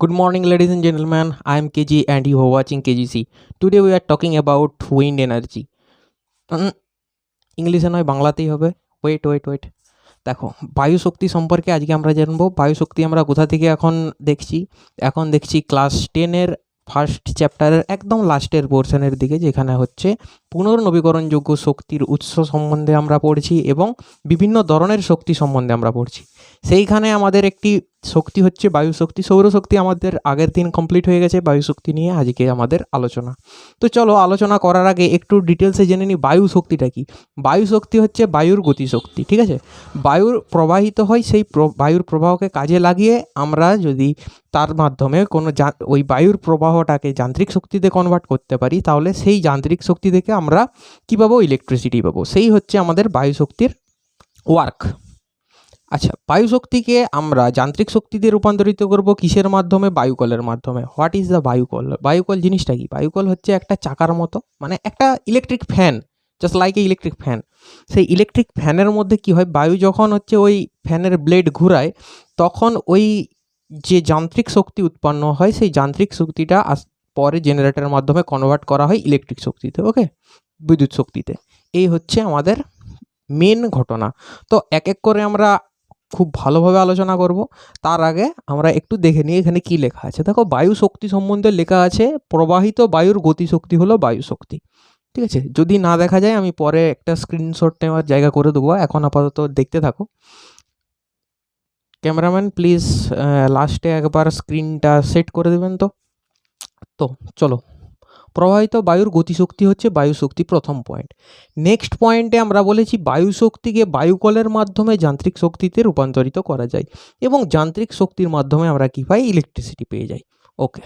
Good morning, ladies and gentlemen. I am KG and you are watching KGC. Today we are talking about wind energy. ইংলিশে নয় বাংলাতেই হবে wait wait wait দেখো বায়ু শক্তি সম্পর্কে আজকে আমরা জানব বায়ু শক্তি আমরা কোথা থেকে এখন দেখছি এখন দেখছি ক্লাস টেনের ফার্স্ট চ্যাপ্টারের একদম লাস্টের পোর্শনের দিকে যেখানে হচ্ছে পুনর্নবীকরণযোগ্য শক্তির উৎস সম্বন্ধে আমরা পড়ছি এবং বিভিন্ন ধরনের শক্তি সম্বন্ধে আমরা পড়ছি। সেইখানে আমাদের একটি শক্তি হচ্ছে বায়ু শক্তি। সৌরশক্তি আমাদের আগের দিন কমপ্লিট হয়ে গেছে, বায়ু শক্তি নিয়ে আজকে আমাদের আলোচনা। তো চলো আলোচনা করার আগে একটু ডিটেলসে জেনে নিই বায়ু শক্তিটা কি। বায়ু শক্তি হচ্ছে বায়ুর গতিশক্তি ঠিক আছে? বায়ুর প্রবাহিত হয় সেই বায়ুর প্রবাহকে কাজে লাগিয়ে আমরা যদি তার মাধ্যমে কোনো ওই বায়ুর প্রবাহটাকে যান্ত্রিক শক্তিতে কনভার্ট করতে পারি, তাহলে সেই যান্ত্রিক শক্তি থেকে আমরা কী পাবো ইলেকট্রিসিটি পাবো? সেই হচ্ছে আমাদের বায়ু শক্তির ওয়ার্ক আচ্ছা বায়ু শক্তিকে আমরা যান্ত্রিক শক্তিতে রূপান্তরিত করব কিসের মাধ্যমে? বায়ুকলের মাধ্যমে। হোয়াট ইজ দ্য বায়ুকল? বায়ুকল জিনিসটা কি? বায়ুকল হচ্ছে একটা চাকার মতো মানে একটা electric fan just like a electric fan সেই ইলেকট্রিক ফ্যানের মধ্যে কি হয়? বায়ু যখন হচ্ছে ওই ফ্যানের ব্লেড ঘুরায়, তখন ওই যে যান্ত্রিক শক্তি উৎপন্ন হয়, সেই যান্ত্রিক শক্তিটা পরে জেনারেটরের মাধ্যমে কনভার্ট করা হয় ইলেকট্রিক শক্তিতে ওকে বিদ্যুৎ শক্তিতে। এই হচ্ছে আমাদের মেন ঘটনা। তো এক এক করে আমরা খুব ভালোভাবে আলোচনা করব। তার আগে আমরা একটু দেখে নিই এখানে কি লেখা আছে। দেখো, বায়ু শক্তি সম্বন্ধে লেখা আছে, প্রবাহিত বায়ুর গতিশক্তি হলো বায়ু শক্তি। ঠিক আছে? যদি না দেখা যায়, আমি পরে একটা স্ক্রিনশট নেওয়ার জায়গা করে দেবো। এখন আপাতত দেখতে থাকো। ক্যামেরাম্যান প্লিজ লাস্টে একবার স্ক্রিনটা সেট করে দেবেন তো। তো চলো, প্রবাহিত বায়ুর গতিশক্তি হচ্ছে বায়ু শক্তি প্রথম পয়েন্ট নেক্সট পয়েন্টে আমরা বলেছি বায়ু শক্তিকে বায়ুকলের মাধ্যমে যান্ত্রিক শক্তিতে রূপান্তরিত করা যায় এবং যান্ত্রিক শক্তির মাধ্যমে আমরা কী পাই? ইলেকট্রিসিটি পেয়ে যাই। ওকে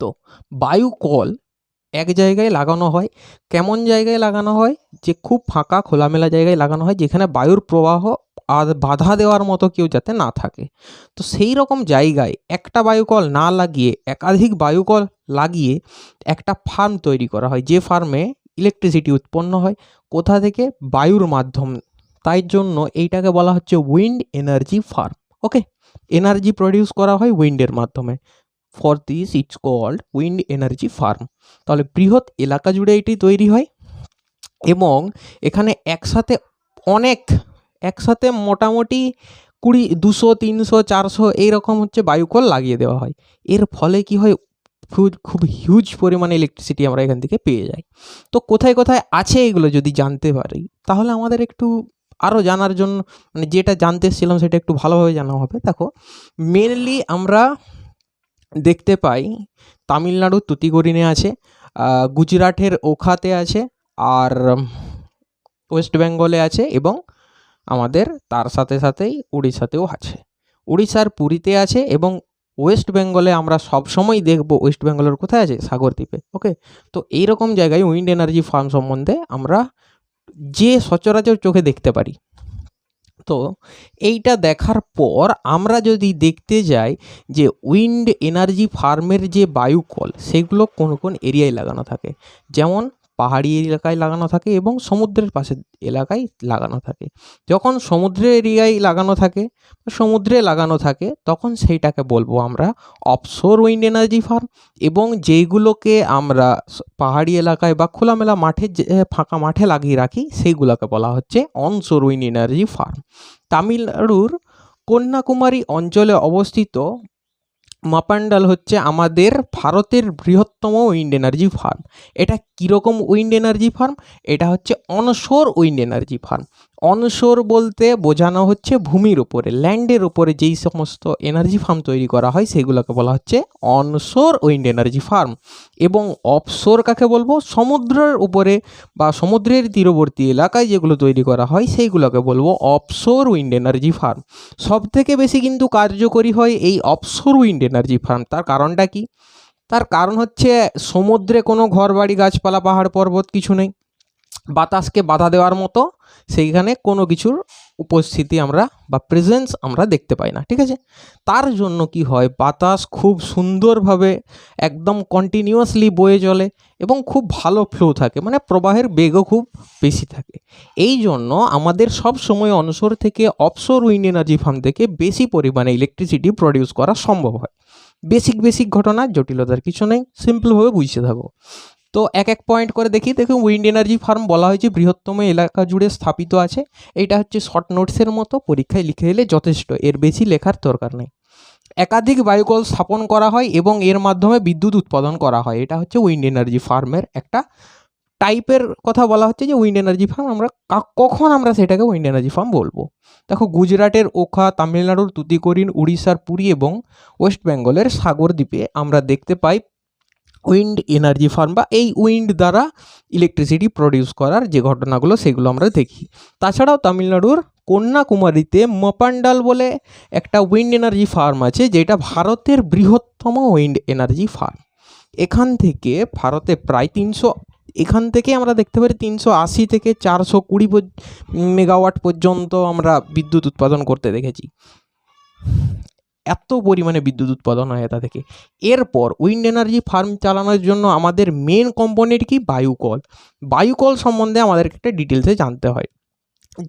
তো বায়ুকল এক জায়গায় লাগানো হয়, কেমন জায়গায় লাগানো হয়? যে খুব ফাঁকা, খোলামেলা জায়গায় লাগানো হয়, যেখানে বায়ুর প্রবাহ আর বাধা দেওয়ার মতো কেউ যাতে না থাকে। তো সেই রকম জায়গায় একটা বায়ুকল না লাগিয়ে, একাধিক বায়ুকল লাগিয়ে একটা ফার্ম তৈরি করা হয়, যে ফার্মে ইলেকট্রিসিটি উৎপন্ন হয়, কোথা থেকে? বায়ুর মাধ্যম। তাই জন্য এইটাকে বলা হচ্ছে wind energy farm okay energy produce করা হয় উইন্ডের মাধ্যমে। For this it's called wind energy farm তাহলে বৃহৎ এলাকা জুড়ে এটি তৈরি হয় এবং এখানে একসাথে অনেক, একসাথে মোটামুটি কুড়ি, দুশো, তিনশো, চারশো এইরকম হচ্ছে বায়ুকল লাগিয়ে দেওয়া হয়। এর ফলে কি হয়, খুব হিউজ পরিমাণে ইলেকট্রিসিটি আমরা এখান থেকে পেয়ে যাই। তো কোথায় কোথায় আছে এগুলো যদি জানতে পারি, তাহলে আমাদের একটু আরও জানার জন্য মানে যেটা জানতে এসেছিলাম সেটা একটু ভালোভাবে জানা হবে। দেখো মেনলি আমরা দেখতে পাই তামিলনাড়ুর তুতিগড়িনে আছে গুজরাটের ওখাতে আছে, আর ওয়েস্ট বেঙ্গলে আছে এবং আমাদের তার সাথে সাথেই উড়িষ্যাতেও আছে। উড়িষ্যার পুরীতে আছে এবং ওয়েস্ট বেঙ্গলে আমরা সবসময় দেখব ওয়েস্ট বেঙ্গলের কোথায় আছে সাগরদ্বীপে ওকে? তো এই রকম জায়গায় উইন্ড এনার্জি ফার্ম সম্বন্ধে আমরা যে সচরাচর চোখে দেখতে পারি। তো এইটা দেখার পর আমরা যদি দেখতে যাই যে উইন্ড এনার্জি ফার্মের যে বায়ুকল, সেগুলো কোন কোন এরিয়ায় লাগানো থাকে। যেমন পাহাড়ি এলাকায় লাগানো থাকে এবং সমুদ্রের পাশে এলাকায় লাগানো থাকে। যখন সমুদ্রের এরিয়ায় লাগানো থাকে সমুদ্রে লাগানো থাকে, তখন সেইটাকে বলব আমরা অফশোর উইন্ড এনার্জি ফার্ম এবং যেইগুলোকে আমরা পাহাড়ি এলাকায় বা খোলামেলা মাঠে ফাঁকা মাঠে লাগিয়ে রাখি, সেইগুলোকে বলা হচ্ছে অনশোর উইন্ড এনার্জি ফার্ম তামিলনাড়ুর কন্যাকুমারী অঞ্চলে অবস্থিত মাপান্ডাল হচ্ছে আমাদের ভারতের বৃহত্তম উইন্ড এনার্জি ফার্ম এটা কীরকম উইন্ড এনার্জি ফার্ম এটা হচ্ছে onshore wind energy farm onshore বলতে বোঝানো হচ্ছে ভূমির উপরে, ল্যান্ডের উপরে যেই সমস্ত এনার্জি ফার্ম তৈরি করা হয় সেগুলোকে বলা হচ্ছে অনশোর উইন্ড এনার্জি ফার্ম। এবং অফশোর কাকে বলব? সমুদ্রের উপরে বা সমুদ্রের তীরবর্তী এলাকায় যেগুলো তৈরি করা হয় সেইগুলোকে বলব অফশোর উইন্ড এনার্জি ফার্ম। সব থেকে বেশি কিন্তু কার্যকরী হয় এই অফশোর উইন্ড এনার্জি ফার্ম। তার কারণটা কি? তার কারণ হচ্ছে সমুদ্রে কোনো ঘরবাড়ি, গাছপালা, পাহাড়, পর্বত কিছু নেই। বাতাসকে বাধা দেওয়ার মতো সেইখানে কোনো কিছুর উপস্থিতি আমরা বা প্রেজেন্স আমরা দেখতে পাই না, ঠিক আছে? তার জন্য কি হয়, বাতাস খুব সুন্দরভাবে একদম কন্টিনিউয়াসলি বয়ে চলে এবং খুব ভালো ফ্লো থাকে মানে প্রবাহের বেগও খুব বেশি থাকে। এই জন্য আমাদের সব সময় অনসর থেকে অপসোর উইন্ড এনার্জি ফার্ম থেকে বেশি পরিমাণে ইলেকট্রিসিটি প্রডিউস করা সম্ভব হয়। বেসিক বেসিক ঘটনা জটিলতার কিছু নেই সিম্পলভাবে বুঝতে থাকো। তো এক এক পয়েন্ট করে দেখি দেখুন উইন্ড এনার্জি ফার্ম বলা হয়েছে, বৃহত্তম এলাকা জুড়ে স্থাপিত আছে। এটা হচ্ছে শর্ট নোটসের মতো, পরীক্ষায় লিখে এলে যথেষ্ট, এর বেশি লেখার দরকার নেই। একাধিক বায়ুকল স্থাপন করা হয় এবং এর মাধ্যমে বিদ্যুৎ উৎপাদন করা হয়। এটা হচ্ছে উইন্ড এনার্জি ফার্মের একটা টাইপের কথা বলা হচ্ছে যে উইন্ড এনার্জি ফার্ম আমরা কখন আমরা সেটাকে উইন্ড এনার্জি ফার্ম বলব? দেখো, গুজরাটের ওখা, তামিলনাড়ুর তুতিকোরিন, উড়িষ্যার পুরী এবং ওয়েস্ট বেঙ্গলের সাগর দ্বীপে আমরা দেখতে পাই উইন্ড এনার্জি ফার্ম বা এই উইন্ড দ্বারা ইলেকট্রিসিটি প্রডিউস করার যে ঘটনাগুলো, সেগুলো আমরা দেখি। তাছাড়াও তামিলনাড়ুর কন্যাকুমারীতে মপান্ডাল বলে একটা উইন্ড এনার্জি ফার্ম আছে, যেটা ভারতের বৃহত্তম উইন্ড এনার্জি ফার্ম এখান থেকে ভারতে প্রায় তিনশো, এখান থেকে আমরা দেখতে পারি তিনশো আশি থেকে চারশো কুড়ি মেগাওয়াট পর্যন্ত আমরা বিদ্যুৎ উৎপাদন করতে দেখেছি। এত পরিমাণে বিদ্যুৎ উৎপাদন হয় এটা থেকে। এরপর উইন্ড এনার্জি ফার্ম চালানোর জন্য আমাদের মেন কম্পোনেন্ট কি? বায়ুকল বায়ুকল সম্বন্ধে আমাদেরকে একটা ডিটেলসে জানতে হয়।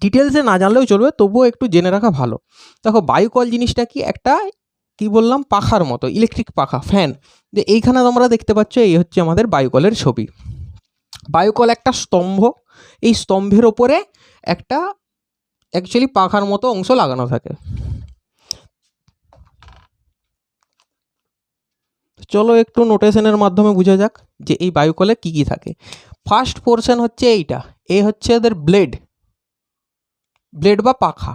ডিটেলসে না জানলেও চলবে, তবুও একটু জেনে রাখা ভালো। দেখো বায়ুকল জিনিসটা কি? একটা, কি বললাম? পাখার মতো ইলেকট্রিক পাখা ফ্যান যে এইখানে তোমরা দেখতে পাচ্ছ, এই হচ্ছে আমাদের বায়ুকলের ছবি। বায়ুকল একটা স্তম্ভ। এই স্তম্ভের ওপরে একটা অ্যাকচুয়ালি পাখার মতো অংশ লাগানো থাকে। চলো একটু নোটেশনের মাধ্যমে বোঝা যাক যে এই বায়ুকলে কী কী থাকে। ফার্স্ট পোর্শন হচ্ছে এইটা এই হচ্ছে এদের ব্লেড ব্লেড বা পাখা,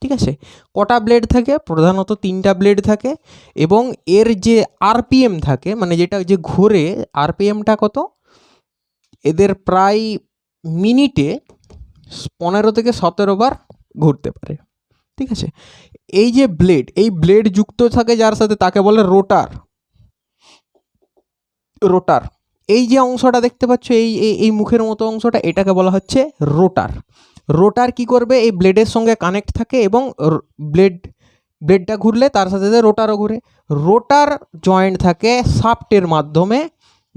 ঠিক আছে? কটা ব্লেড থাকে? প্রধানত তিনটা ব্লেড থাকে এবং এর যে আরপিএম থাকে মানে যেটা যে ঘোরে আরপিএমটা কত? এদের প্রায় মিনিটে পনেরো থেকে সতেরো বার ঘুরতে পারে, ঠিক আছে? এই যে ব্লেড এই ব্লেড যুক্ত থাকে যার সাথে, তাকে বলে রোটার রোটার। এই যে অংশটা দেখতে পাচ্ছ, এই, এই- মুখের মতো অংশটা, এটাকে বলা হচ্ছে রোটার। রোটার কি করবে? এই ব্লেডের সঙ্গে কানেক্ট থাকে এবং ব্লেড, ব্লেডটা ঘুরলে তার সাথে সাথে রোটারও ঘুরে। রোটার জয়েন্ট থাকে সাফটের মাধ্যমে,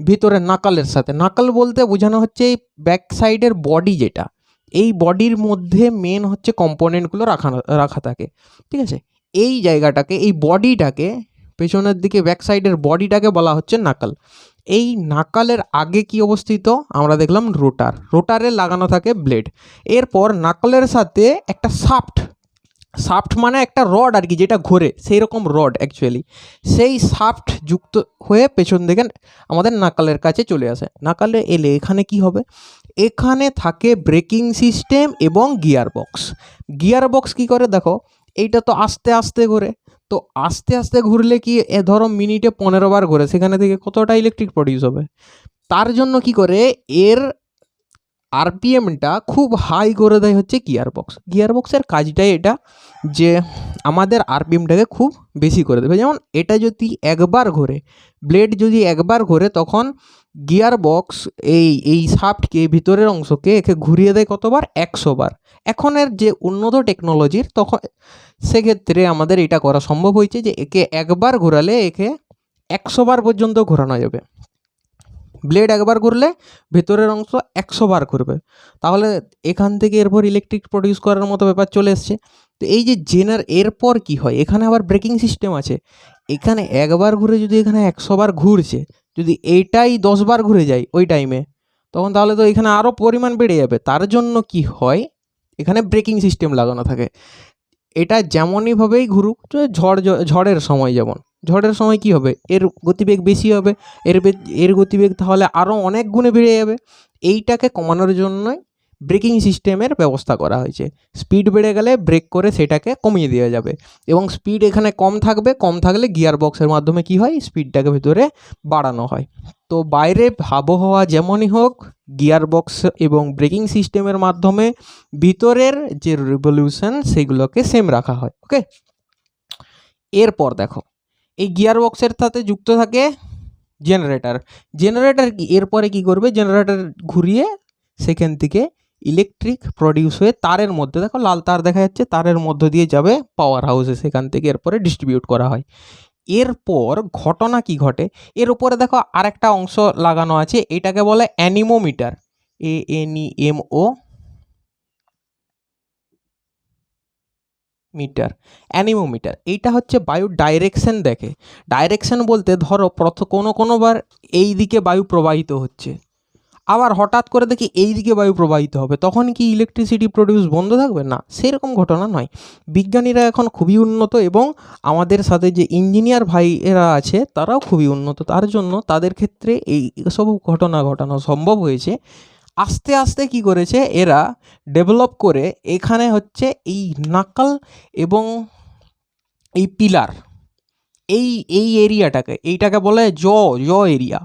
ভিতরে নাকালের সাথে। নাকাল বলতে বোঝানো হচ্ছে এই ব্যাক সাইডের বডি যেটা। এই বডির মধ্যে মেন হচ্ছে কম্পোনেন্টগুলো রাখা রাখা থাকে। ঠিক আছে? এই জায়গাটাকে, এই বডিটাকে পেছনের দিকে ব্যাক সাইডের বডিটাকে বলা হচ্ছে নাকাল। এই নাকালের আগে কি অবস্থিত? আমরা দেখলাম রোটার। রোটারে লাগানো থাকে ব্লেড এরপর নাকালের সাথে একটা সাফট সাফট মানে একটা রড আর কি, যেটা ঘোরে। সেই রকম রড অ্যাকচুয়ালি সেই সাফট যুক্ত হয়ে পেছন দিকে আমাদের নাকালের কাছে চলে আসে। নাকালে এলে এখানে কি হবে? এখানে থাকে ব্রেকিং সিস্টেম এবং গিয়ার বক্স গিয়ার বক্স কী করে? দেখো, এইটা তো আস্তে আস্তে ঘোরে। তো আস্তে আস্তে ঘুরলে কি, এ ধরো মিনিটে পনেরো বার ঘুরে, সেখানে থেকে কতটা ইলেকট্রিক প্রডিউস হবে? তার জন্য কি করে, এর আরপিএমটা খুব হাই করে দেয় হচ্ছে গিয়ার বক্স গিয়ার বক্সের কাজটাই এটা যে আমাদের আরপিএমটাকে খুব বেশি করে দেবে। যেমন এটা যদি একবার ঘোরে ব্লেড যদি একবার ঘোরে, তখন গিয়ার বক্স এই এই সাফটকে ভিতরের অংশকে একে ঘুরিয়ে দেয় কতবার? একশো বার। এখনের যে উন্নত টেকনোলজির তখন সেক্ষেত্রে আমাদের এটা করা সম্ভব হয়েছে যে একে একবার ঘোরালে একে একশো বার পর্যন্ত ঘোরানো যাবে। ব্লেড একবার ঘুরলে ভেতরের অংশ একশো বার ঘুরবে। তাহলে এখান থেকে এরপর ইলেকট্রিক প্রডিউস করার মতো ব্যাপার চলে এসছে। তো এই যে জেনার এরপর কি হয়? এখানে আবার ব্রেকিং সিস্টেম আছে। এখানে একবার ঘুরে যদি এখানে একশো বার ঘুরছে, যদি এইটাই দশবার ঘুরে যায় ওই টাইমে তখন তাহলে তো এখানে আরও পরিমাণ বেড়ে যাবে। তার জন্য কি হয়? এখানে ব্রেকিং সিস্টেম লাগানো থাকে। এটা যেমনইভাবেই ঘুরুক, ঝড় ঝড়ের সময় যেমন। ঝড়ের সময় কি হবে? এর গতিবেগ বেশি হবে। এর এর গতিবেগ তাহলে আরও অনেক গুণে বেড়ে যাবে। এইটাকে কমানোর জন্যই ব্রেকিং সিস্টেমের ব্যবস্থা করা হয়েছে। স্পিড বেড়ে গেলে ব্রেক করে সেটাকে কমিয়ে দেওয়া যাবে। এবং স্পিড এখানে কম থাকবে, কম থাকলে গিয়ার বক্সের মাধ্যমে কি হয়? স্পিডটাকে ভিতরে বাড়ানো হয়। তো বাইরে আবহাওয়া যেমনই হোক গিয়ার বক্স এবং ব্রেকিং সিস্টেমের মাধ্যমে ভিতরের যে রিভলিউশন, সেগুলোকে সেম রাখা হয়। ওকে? এরপর দেখো। এই গিয়ার বক্সের সাথে যুক্ত থাকে জেনারেটার। জেনারেটার কি? এরপরে কি করবে? জেনারেটার ঘুরিয়ে সেখান থেকে ইলেকট্রিক প্রডিউস হয়ে তারের মধ্যে, দেখো লাল তার দেখা যাচ্ছে, তারের মধ্য দিয়ে যাবে পাওয়ার হাউসে সেখান থেকে এরপরে ডিস্ট্রিবিউট করা হয়। এরপর ঘটনা কি ঘটে? এর উপরে দেখো আরেকটা অংশ লাগানো আছে, এটাকে বলে anemometer A N E M O meter, anemometer, এইটা হচ্ছে বায়ুর ডাইরেকশন দেখে। ডাইরেকশন বলতে ধরো প্রথ, কোনো কোনোবার এই দিকে বায়ু প্রবাহিত হচ্ছে। আবার হঠাৎ করে দেখি এই দিকে বায়ু প্রবাহিত হবে, তখন কি ইলেকট্রিসিটি প্রডিউস বন্ধ থাকবে? না, সেরকম ঘটনা নয়। বিজ্ঞানীরা এখন খুবই উন্নত এবং আমাদের সাথে যে ইঞ্জিনিয়ার ভাইয়েরা আছে, তারাও খুবই উন্নত। তার জন্য তাদের ক্ষেত্রে এই সব ঘটনা ঘটানো সম্ভব হয়েছে। আস্তে আস্তে কি করেছে? এরা ডেভেলপ করে এখানে হচ্ছে এই নাকাল এবং এই পিলার এই এই এরিয়াটাকে এইটাকে বলে জ জ এরিয়া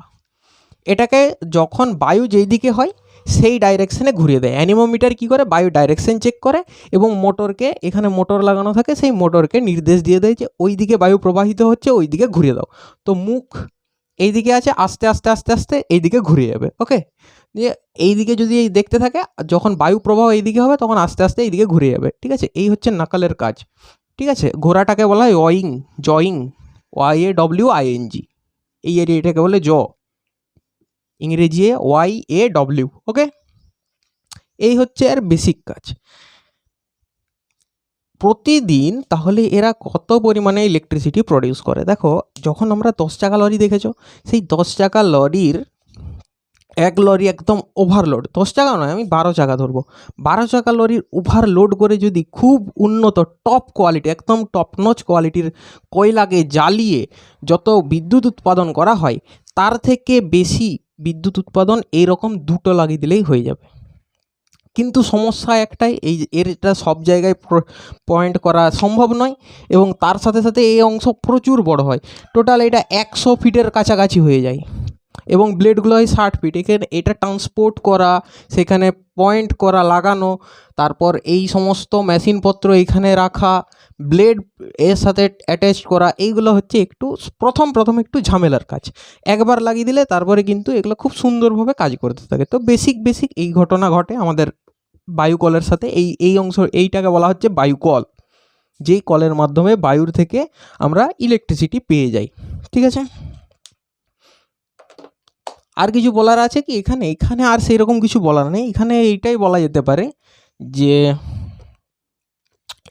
এটাকে যখন বায়ু যেই দিকে হয়, সেই ডাইরেকশনে ঘুরিয়ে দেয়। অ্যানিমোমিটার কী করে? বায়ু ডাইরেকশন চেক করে এবং মোটরকে, এখানে মোটর লাগানো থাকে, সেই মোটরকে নির্দেশ দিয়ে দেয় যে ওই দিকে বায়ু প্রবাহিত হচ্ছে ওই দিকে ঘুরিয়ে দাও। তো মুখ এই দিকে আছে, আস্তে আস্তে আস্তে আস্তে এই দিকে ঘুরে যাবে ওকে দিয়ে এই দিকে যদি এই দেখতে থাকে, যখন বায়ু প্রবাহ এই দিকে হবে, তখন আস্তে আস্তে এই দিকে ঘুরে যাবে, ঠিক আছে? এই হচ্ছে নাকালের কাজ, ঠিক আছে? ঘোড়াটাকে বলা হয় yawing, জয়িং Y A W I N G এই এরিয়াটাকে বলে জ ইংরেজি ওয়াই এ ডব্লিউ ওকে এই হচ্ছে আর বেসিক কাজ। প্রতিদিন তাহলে এরা কত পরিমাণে ইলেকট্রিসিটি প্রডিউস করে? দেখো, যখন আমরা দশ চাকা লরি দেখেছ, সেই দশ চাকা লরির এক লরি একদম ওভারলোড দশ চাকা নয়, আমি বারো চাকা ধরবো। বারো চাকা লরির ওভারলোড করে যদি খুব উন্নত টপ কোয়ালিটি একদম টপ নচ কোয়ালিটির কয়লাকে জ্বালিয়ে যত বিদ্যুৎ উৎপাদন করা হয়, তার থেকে বেশি বিদ্যুৎ উৎপাদন এইরকম দুটো লাগিয়ে দিলেই হয়ে যাবে। কিন্তু সমস্যা একটাই, এই এটা সব জায়গায় পয়েন্ট করা সম্ভব নয় এবং তার সাথে সাথে এই অংশ প্রচুর বড় হয়। টোটাল এটা একশো ফিটের কাছাকাছি হয়ে যায়। এবং ব্লেডগুলো হয় ষাট ফিট এখানে এটা ট্রান্সপোর্ট করা, সেখানে পয়েন্ট করা লাগানো, তারপর এই সমস্ত মেশিনপত্র এখানে রাখা, ব্লেড এর সাথে অ্যাটাচ করা, এইগুলো হচ্ছে একটু প্রথম প্রথম একটু ঝামেলার কাজ। একবার লাগিয়ে দিলে তারপরে কিন্তু এগুলো খুব সুন্দরভাবে কাজ করতে থাকে। তো বেসিক বেসিক এই ঘটনা ঘটে আমাদের বায়ুকলের সাথে। এই এই অংশ, এইটাকে বলা হচ্ছে বায়ুকল যেই কলের মাধ্যমে বায়ুর থেকে আমরা ইলেকট্রিসিটি পেয়ে যাই। ঠিক আছে? আর কিছু বলার আছে কি? এখানে এখানে আর সেই রকম কিছু বলার নেই। এখানে এইটাই বলা যেতে পারে যে,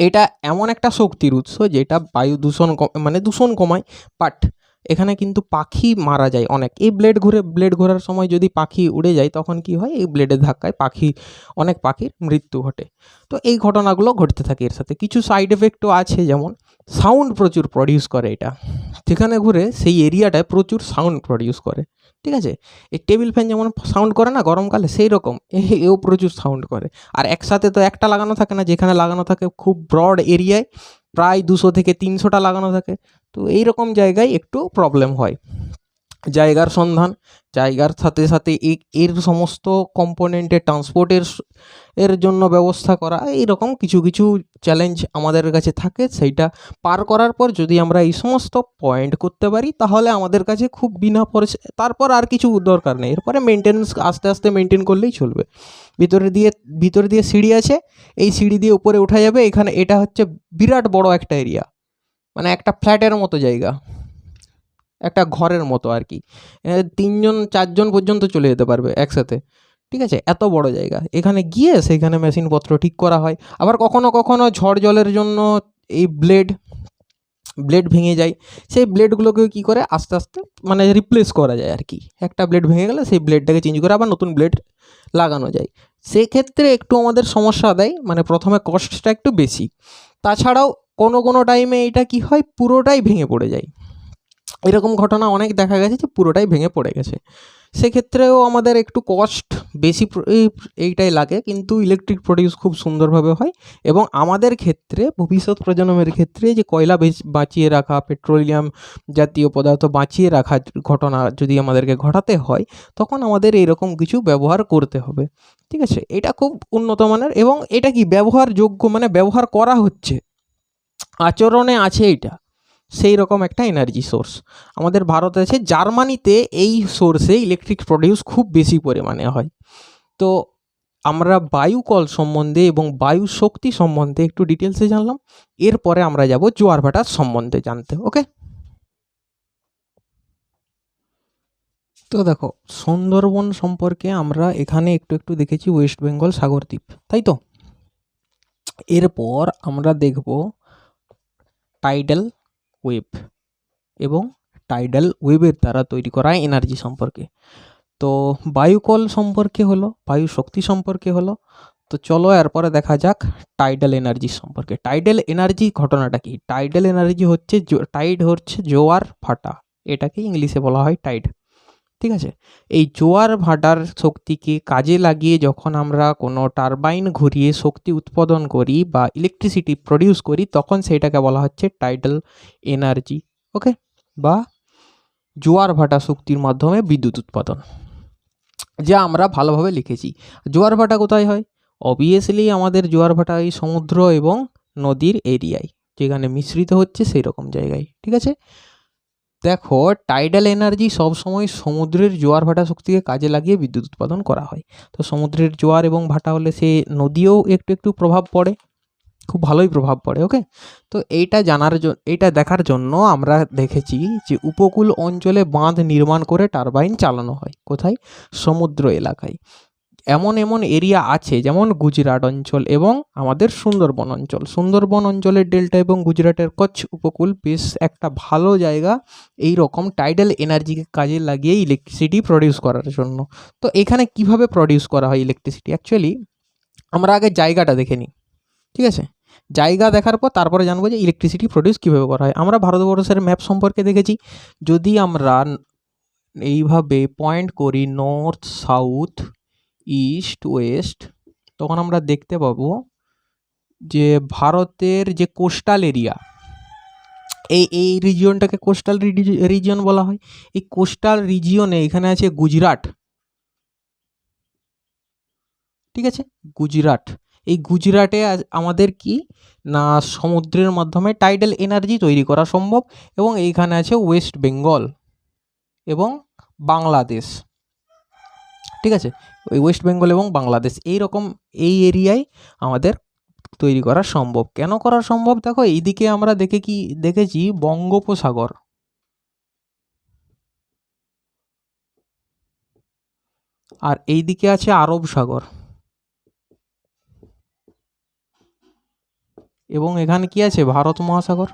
এটা এমন একটা শক্তির উৎস যেটা বায়ু দূষণ মানে দূষণ কমায়। বাট এখানে কিন্তু পাখি মারা যায় অনেক। এই ব্লেড ঘুরে ব্লেড ঘোরার সময় যদি পাখি উড়ে যায়, তখন কি হয়? এই ব্লেডের ধাক্কায় পাখি, অনেক পাখির মৃত্যু ঘটে। তো এই ঘটনাগুলো ঘটতে থাকে এর সাথে। কিছু সাইড এফেক্টও আছে যেমন সাউন্ড প্রচুর প্রডিউস করে এটা। যেখানে ঘুরে সেই এরিয়াটায় প্রচুর সাউন্ড প্রডিউস করে। ঠিক আছে? এই টেবিল ফ্যান যেমন সাউন্ড করে না গরমকালে সেই রকম এও প্রচুর সাউন্ড করে। আর একসাথে তো একটা লাগানো থাকে না, যেখানে লাগানো থাকে খুব ব্রড এরিয়ায়, প্রায় দুশো থেকে তিনশোটা লাগানো থাকে। তো এই রকম জায়গায় একটু প্রবলেম হয়। জায়গার সন্ধান, জায়গার সাথে সাথে এর সমস্ত কম্পোনেন্টের ট্রান্সপোর্টের এর জন্য ব্যবস্থা করা, এইরকম কিছু কিছু চ্যালেঞ্জ আমাদের কাছে থাকে। সেইটা পার করার পর যদি আমরা এই সমস্ত পয়েন্ট করতে পারি, তাহলে আমাদের কাছে খুব বিনা পরিচ তারপর আর কিছু দরকার নেই। এরপরে মেনটেন্স আস্তে আস্তে মেনটেন করলেই চলবে। ভিতরে দিয়ে ভিতরে দিয়ে সিঁড়ি আছে, এই সিঁড়ি দিয়ে উপরে ওঠা যাবে, এখানে এটা হচ্ছে বিরাট বড় একটা এরিয়া মানে একটা ফ্ল্যাটের মতো জায়গা। একটা ঘরের মতো আর কি। তিনজন, চারজন পর্যন্ত চলে যেতে পারবে একসাথে। ঠিক আছে? এত বড় জায়গা। এখানে গিয়ে সেখানে মেশিনপত্র ঠিক করা হয়। আবার কখনো কখনো ঝড় জলের জন্য এই ব্লেড ব্লেড ভেঙে যায়। সেই ব্লেডগুলোকে কী করে? আস্তে আস্তে মানে রিপ্লেস করা যায় আর কি। একটা ব্লেড ভেঙে গেলে সেই ব্লেডটাকে চেঞ্জ করে আবার নতুন ব্লেড লাগানো যায়। সেক্ষেত্রে একটু আমাদের সমস্যা দেয় মানে প্রথমে কস্টটা একটু বেশি। তাছাড়াও কোনো কোনো টাইমে এটা কি হয়? পুরোটাই ভেঙে পড়ে যায়। এরকম ঘটনা অনেক দেখা গেছে যে পুরোটাই ভেঙে পড়ে গেছে। সেক্ষেত্রেও আমাদের একটু কস্ট বেশি এইটাই লাগে, কিন্তু ইলেকট্রিক প্রডিউস খুব সুন্দরভাবে হয় এবং আমাদের ক্ষেত্রে, ভবিষ্যৎ প্রজন্মের ক্ষেত্রে যে কয়লা বাঁচিয়ে রাখা পেট্রোলিয়াম জাতীয় পদার্থ বাঁচিয়ে রাখার ঘটনা যদি আমাদেরকে ঘটাতে হয়, তখন আমাদের এইরকম কিছু ব্যবহার করতে হবে। ঠিক আছে? এটা খুব উন্নত মানের এবং এটা কি ব্যবহারযোগ্য মানে ব্যবহার করা হচ্ছে? আচরণে আছে এটা। সেই রকম একটা এনার্জি সোর্স আমাদের ভারত আছে, জার্মানিতে এই সোর্সে ইলেকট্রিক প্রডিউস খুব বেশি পরিমাণে হয়। তো আমরা বায়ু কল সম্বন্ধে এবং বায়ু শক্তি সম্বন্ধে একটু ডিটেলসে জানলাম, এরপরে আমরা যাব জোয়ার ভাটার সম্বন্ধে জানতে ওকে তো দেখো, সুন্দরবন সম্পর্কে আমরা এখানে একটু একটু দেখেছি ওয়েস্ট বেঙ্গল সাগরদ্বীপ তাই তো? এরপর আমরা দেখব টাইডাল ওয়েভ এবং টাইডাল ওয়েবের দ্বারা তৈরি করা এনার্জি সম্পর্কে। তো বায়ুকল সম্পর্কে হলো, বায়ু শক্তি সম্পর্কে হলো, তো চলো এরপরে দেখা যাক টাইডাল এনার্জি সম্পর্কে। টাইডাল এনার্জি ঘটনাটা কি? টাইডাল এনার্জি হচ্ছে টাইড হচ্ছে জোয়ার, ফাটা। এটাকে ইংলিশে বলা হয় টাইড ঠিক আছে? এই জোয়ার ভাটার শক্তিকে কাজে লাগিয়ে যখন আমরা কোনো টারবাইন ঘুরিয়ে শক্তি উৎপাদন করি বা ইলেকট্রিসিটি প্রডিউস করি, তখন সেটাকে বলা হচ্ছে টাইডাল এনার্জি ওকে বা জোয়ার ভাটা শক্তির মাধ্যমে বিদ্যুৎ উৎপাদন, যা আমরা ভালোভাবে লিখেছি। জোয়ার ভাটা কোথায় হয়? অবভিয়াসলি আমাদের জোয়ার ভাটা এই সমুদ্র এবং নদীর এরিয়ায়, যেখানে মিশ্রিত হচ্ছে সেই রকম জায়গায়, ঠিক আছে? দেখো টাইডাল এনার্জি সবসময় সমুদ্রের জোয়ার ভাটা শক্তিকে কাজে লাগিয়ে বিদ্যুৎ উৎপাদন করা হয়। তো সমুদ্রের জোয়ার এবং ভাটা হলে সে নদীও একটু একটু প্রভাব পড়ে, খুব ভালোই প্রভাব পড়ে ওকে তো এইটা জানার জন্য এইটা দেখার জন্য আমরা দেখেছি যে উপকূল অঞ্চলে বাঁধ নির্মাণ করে টারবাইন চালানো হয়। কোথায়? সমুদ্র এলাকায়। এমন এমন এরিয়া আছে, যেমন গুজরাট অঞ্চল এবং আমাদের সুন্দরবন অঞ্চল। সুন্দরবন অঞ্চলের ডেল্টা এবং গুজরাটের কচ্ছ উপকূল বেশ একটা ভালো জায়গা। এই রকম টাইডাল এনার্জিকে কাজে লাগিয়ে ইলেকট্রিসিটি প্রডিউস করার জন্য। তো এখানে কীভাবে প্রডিউস করা হয় ইলেকট্রিসিটি অ্যাকচুয়ালি আমরা আগে জায়গাটা দেখে নিই। ঠিক আছে? জায়গা দেখার পর তারপরে জানব যে ইলেকট্রিসিটি প্রডিউস কীভাবে করা হয়। আমরা ভারতবর্ষের ম্যাপ সম্পর্কে দেখেছি। যদি আমরা এইভাবে পয়েন্ট করি নর্থ সাউথ ইস্ট ওয়েস্ট তখন আমরা দেখতে পাবো যে ভারতের যে কোস্টাল এরিয়া এই এই রিজিয়নটাকে কোস্টাল রিজিয়ন বলা হয়। এই কোস্টাল রিজিয়নে এখানে আছে গুজরাট। ঠিক আছে? গুজরাট। এই গুজরাটে আমাদের কি? না, সমুদ্রের মাধ্যমে টাইডাল এনার্জি তৈরি করা সম্ভব এবং এইখানে আছে ওয়েস্ট বেঙ্গল এবং বাংলাদেশ ঠিক আছে? ওই ওয়েস্ট বেঙ্গল এবং বাংলাদেশ এই রকম এই এরিয়ায় আমাদের তৈরি করা সম্ভব। কেন করা সম্ভব? দেখো, এইদিকে আমরা দেখে কি, দেখেছি বঙ্গোপসাগর। আর এই দিকে আছে আরব সাগর। এবং এখানে কি আছে? ভারত মহাসাগর।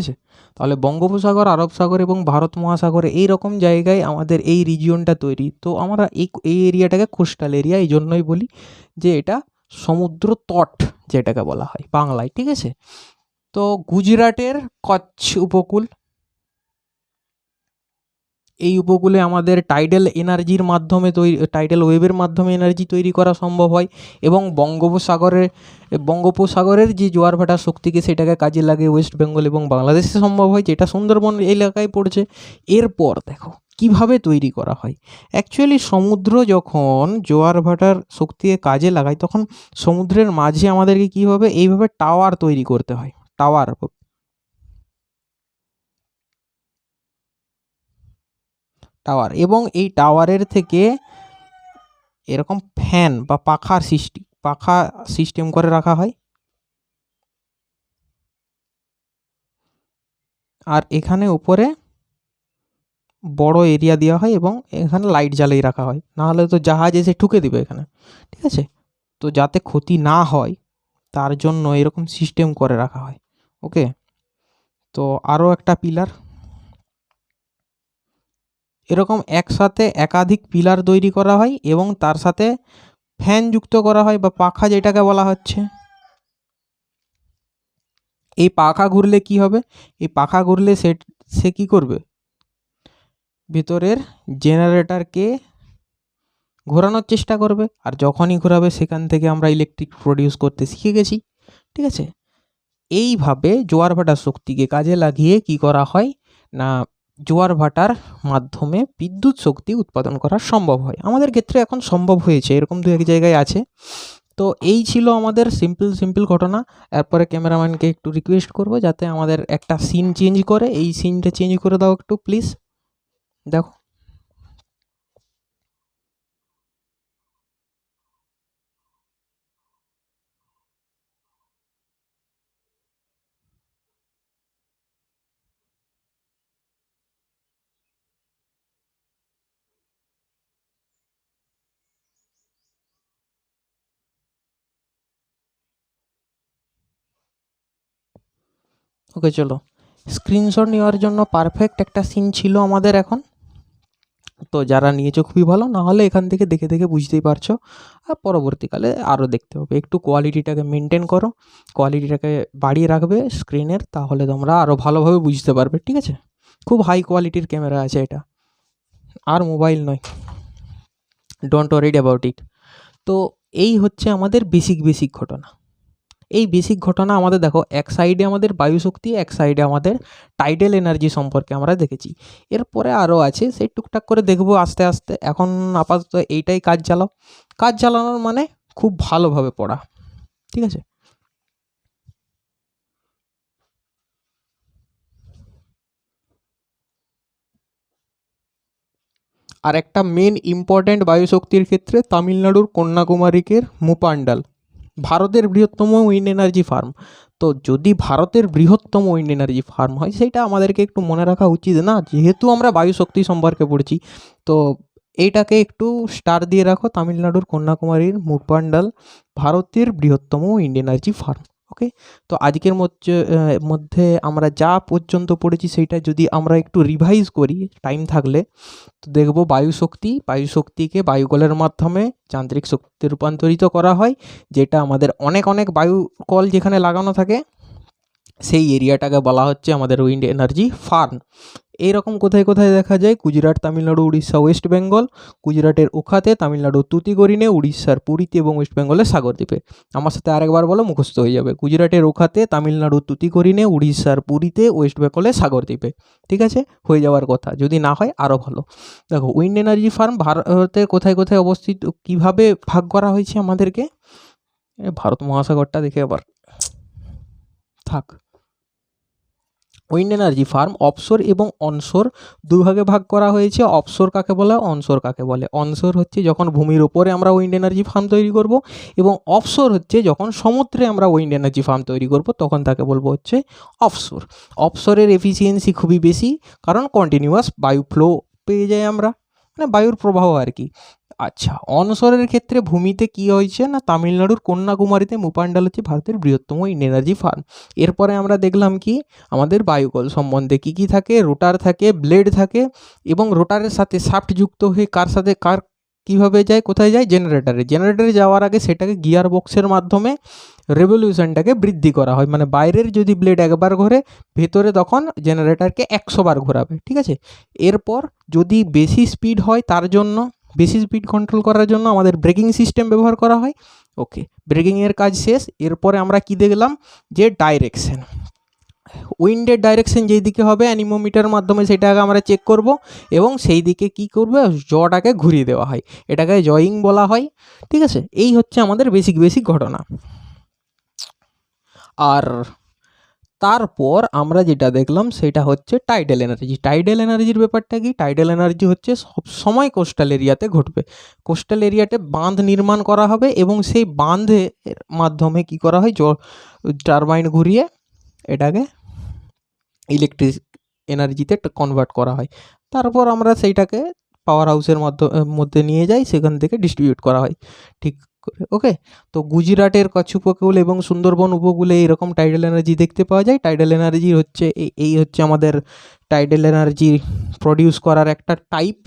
আছে? তাহলে বঙ্গোপসাগর আরব সাগর এবং ভারত মহাসাগরে এই রকম জায়গায় আমাদের এই রিজিয়নটা তৈরি। তো আমরা এই এই এরিয়াটাকে কোস্টাল এরিয়া এই জন্যই বলি যে এটা সমুদ্র তট যেটাকে বলা হয় বাংলায়, ঠিক আছে? তো গুজরাটের কচ্ছ উপকূল এই উপকূলে আমাদের টাইডাল এনার্জির মাধ্যমে তৈরি টাইডাল ওয়েভের মাধ্যমে এনার্জি তৈরি করা সম্ভব হয় এবং বঙ্গোপসাগরের বঙ্গোপসাগরের যে জোয়ার ভাটার শক্তিকে সেটাকে কাজে লাগে ওয়েস্ট বেঙ্গল এবং বাংলাদেশে সম্ভব হয়, যেটা সুন্দরবন এলাকায় পড়ছে। এরপর দেখো, কীভাবে তৈরি করা হয়? অ্যাকচুয়ালি সমুদ্র যখন জোয়ার ভাটার শক্তিকে কাজে লাগায়, তখন সমুদ্রের মাঝে আমাদেরকে কী হবে? এইভাবে টাওয়ার তৈরি করতে হয়। টাওয়ার টাওয়ার এবং এই টাওয়ারের থেকে এরকম ফ্যান বা পাখার সৃষ্টি, পাখা সিস্টেম করে রাখা হয়। আর এখানে উপরে বড় এরিয়া দেওয়া হয় এবং এখানে লাইট জ্বালিয়ে রাখা হয়। নাহলে তো জাহাজ এসে ঠুকে দিবে এখানে, ঠিক আছে? তো যাতে ক্ষতি না হয়, তার জন্য এরকম সিস্টেম করে রাখা হয় ওকে তো আরও একটা পিলার এরকম একসাথে একাধিক পিলার তৈরি করা হয় এবং তার সাথে ফ্যান যুক্ত করা হয় বা পাখা যেটাকে বলা হচ্ছে। এই পাখা ঘুরলে কি হবে? এই পাখা ঘুরলে সে সে কী করবে? ভিতরের জেনারেটারকে ঘোরানোর চেষ্টা করবে আর যখনই ঘোরাবে সেখান থেকে আমরা ইলেকট্রিক প্রডিউস করতে শিখে গেছি, ঠিক আছে? এইভাবে জোয়ার ভাটার শক্তিকে কাজে লাগিয়ে কি করা হয়? না জোয়ার ভাটার মাধ্যমে বিদ্যুৎ শক্তি উৎপাদন করা সম্ভব হয়। আমাদের ক্ষেত্রে এখন সম্ভব হয়েছে, এরকম দু এক জায়গায় আছে। তো এই ছিল আমাদের সিম্পল সিম্পল ঘটনা। এরপরে ক্যামেরাম্যানকে একটু রিকোয়েস্ট করব যাতে আমাদের একটা সিন চেঞ্জ করে। এই সিনটা চেঞ্জ করে দাও একটু প্লিজ দেখো। ওকে, চলো। স্ক্রিনশট নেওয়ার জন্য পারফেক্ট একটা সিন ছিল আমাদের এখন। তো যারা নিয়েছো খুবই ভালো, না হলে এখান থেকে দেখে দেখে বুঝতেই পারছ। আর পরবর্তীকালে আরও দেখতে হবে। একটু কোয়ালিটিটাকে মেনটেন করো। কোয়ালিটিটাকে বাড়িয়ে রাখবে স্ক্রিনের তাহলে তোমরা আরও ভালোভাবে বুঝতে পারবে, ঠিক আছে? খুব হাই কোয়ালিটির ক্যামেরা আছে এটা। আর মোবাইল নয়। ডোন্ট ওয়ারিড অ্যাবাউট ইট তো এই হচ্ছে আমাদের বেসিক বেসিক ঘটনা। এই বেসিক ঘটনা আমাদের দেখো, এক সাইডে আমাদের বায়ুশক্তি, এক সাইডে আমাদের টাইডেল এনার্জি সম্পর্কে আমরা দেখেছি। এরপরে আরও আছে, সেই টুকটাক করে দেখব আস্তে আস্তে। এখন আপাতত এইটাই কাজ চালাও। কাজ চালানোর মানে খুব ভালোভাবে পড়া, ঠিক আছে? আর একটা মেন ইম্পর্ট্যান্ট বায়ুশক্তির ক্ষেত্রে তামিলনাড়ুর কন্যাকুমারীকের মুপান্ডাল। ভারতের বৃহত্তম উইন্ড এনার্জি ফার্ম। তো যদি ভারতের বৃহত্তম উইন্ড এনার্জি ফার্ম হয়, সেটা আমাদেরকে একটু মনে রাখা উচিত না, যেহেতু আমরা বায়ু শক্তি সম্পর্কে পড়ছি। তো এইটাকে একটু স্টার দিয়ে রাখো, তামিলনাড়ুর কন্যাকুমারীর মুপান্ডাল ভারতের বৃহত্তম উইন্ড এনার্জি ফার্ম। ওকে? তো আজকের মধ্যে মধ্যে আমরা যা পর্যন্ত পড়েছি সেইটা যদি আমরা একটু রিভাইজ করি টাইম থাকলে, তো দেখব বায়ুশক্তি, বায়ুশক্তিকে বায়ুকলের মাধ্যমে যান্ত্রিক শক্তিতে রূপান্তরিত করা হয়, যেটা আমাদের অনেক অনেক বায়ুকল যেখানে লাগানো থাকে, সেই এরিয়াটাকে বলা হচ্ছে আমাদের উইন্ড এনার্জি ফার্ম এইরকম কোথায় কোথায় দেখা যায়? Gujarat, Tamil Nadu, Orissa, west Bengal. গুজরাটের ওখাতে তামিলনাড়ুর তুতিগরিনে, উড়িষ্যার পুরীতে এবং ওয়েস্ট বেঙ্গলের সাগরদ্বীপে। আমার সাথে আরেকবার বলো, মুখস্থ হয়ে যাবে। গুজরাটের ওখাতে তামিলনাড়ুর তুতিগরিনে, উড়িষ্যার পুরীতে, ওয়েস্ট বেঙ্গলের সাগরদ্বীপে। ঠিক আছে? হয়ে যাওয়ার কথা। যদি না হয় আরও ভালো। দেখো, উইন্ড এনার্জি ফার্ম ভারতের কোথায় কোথায় অবস্থিত? কীভাবে ভাগ করা হয়েছে আমাদেরকে? ভারত মহাসাগরটা দেখে আবার থাক। উইন্ড এনার্জি ফার্ম অফশোর এবং অনশোর দুভাগে ভাগ করা হয়েছে। অফশোর কাকে বলে? অনশোর কাকে বলে? অনশোর হচ্ছে যখন ভূমির ওপরে আমরা উইন্ড এনার্জি ফার্ম তৈরি করব এবং অফশোর হচ্ছে যখন সমুদ্রে আমরা উইন্ড এনার্জি ফার্ম তৈরি করব, তখন তাকে বলব হচ্ছে অফশোর অফশোরের এফিসিয়েন্সি খুবই বেশি, কারণ কন্টিনিউয়াস বায়ু ফ্লো পেয়ে যাই আমরা। মানে বায়ুর প্রবাহ আর কি। আচ্ছা অনসরের ক্ষেত্রে ভূমিতে কি হয়েছে না তামিলনাড়ুর কন্যাকুমারীতে মুপান্ডাল হচ্ছে ভারতের বৃহত্তম এনার্জি ফার্ম এরপরে আমরা দেখলাম কি, আমাদের বায়ুকল সম্বন্ধে কি কি থাকে, রোটার থাকে, ব্লেড থাকে এবং রোটারের সাথে সাফট যুক্ত হয়ে কার সাথে কার কীভাবে যায়, কোথায় যায়? জেনারেটারে জেনারেটারে যাওয়ার আগে সেটাকে গিয়ার বক্সের মাধ্যমে রেভলিউশনটাকে বৃদ্ধি করা হয়। মানে বাইরের যদি ব্লেড একবার ঘোরে, ভেতরে তখন জেনারেটারকে একশো বার ঘোরাবে। ঠিক আছে? এরপর যদি বেশি স্পিড হয় তার জন্য, বেশি স্পিড কন্ট্রোল করার জন্য আমাদের ব্রেকিং সিস্টেম ব্যবহার করা হয়। ওকে ব্রেকিংয়ের কাজ শেষ। এরপরে আমরা কি দেখলাম? যে ডাইরেকশন উইন্ডের ডাইরেকশন যেই দিকে হবে, অ্যানিমোমিটার মাধ্যমে সেটাকে আমরা চেক করব এবং সেই দিকে কি করবে, জটাকে ঘুরিয়ে দেওয়া হয়। এটাকে জয়িং বলা হয়, ঠিক আছে? এই হচ্ছে আমাদের বেসিক বেসিক ঘটনা। আর তারপর আমরা যেটা দেখলাম, সেটা হচ্ছে টাইডাল এনার্জি টাইডাল এনার্জির ব্যাপারটা কি? টাইডাল এনার্জি হচ্ছে সব সময় কোস্টাল এরিয়াতে ঘটবে। কোস্টাল এরিয়াতে বাঁধ নির্মাণ করা হবে এবং সেই বাঁধের মাধ্যমে কি করা হয়? জল টারবাইন ঘুরিয়ে এটাকে ইলেকট্রিক এনার্জিতে কনভার্ট করা হয়। তারপর আমরা সেইটাকে পাওয়ার হাউসের মধ্যে নিয়ে যাই, সেখান থেকে ডিস্ট্রিবিউট করা হয়। ঠিক করে ওকে তো গুজরাটের কচ্ছ উপকূল এবং সুন্দরবন উপকূলে এরকম টাইডাল এনার্জি দেখতে পাওয়া যায়। টাইডাল এনার্জি হচ্ছে এই হচ্ছে আমাদের টাইডাল এনার্জি প্রডিউস করার একটা টাইপ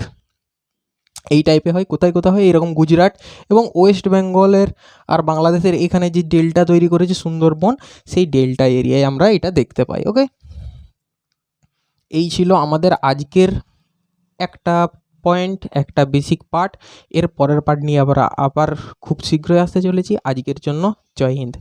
এই টাইপে হয়, কোথায় কোথায় হয়, এরকম গুজরাট এবং ওয়েস্ট বেঙ্গলের আর বাংলাদেশের এখানে যে ডেল্টা তৈরি করেছে সুন্দরবন, সেই ডেল্টা এরিয়ায় আমরা এটা দেখতে পাই ওকে এই ছিল আমাদের আজকের একটা পয়েন্ট একটা বেসিক পার্ট এর পরের পার্ট নিয়ে আবার আবার খুব শীঘ্রই আসতে চলেছি। আজকের জন্য জয় হিন্দ।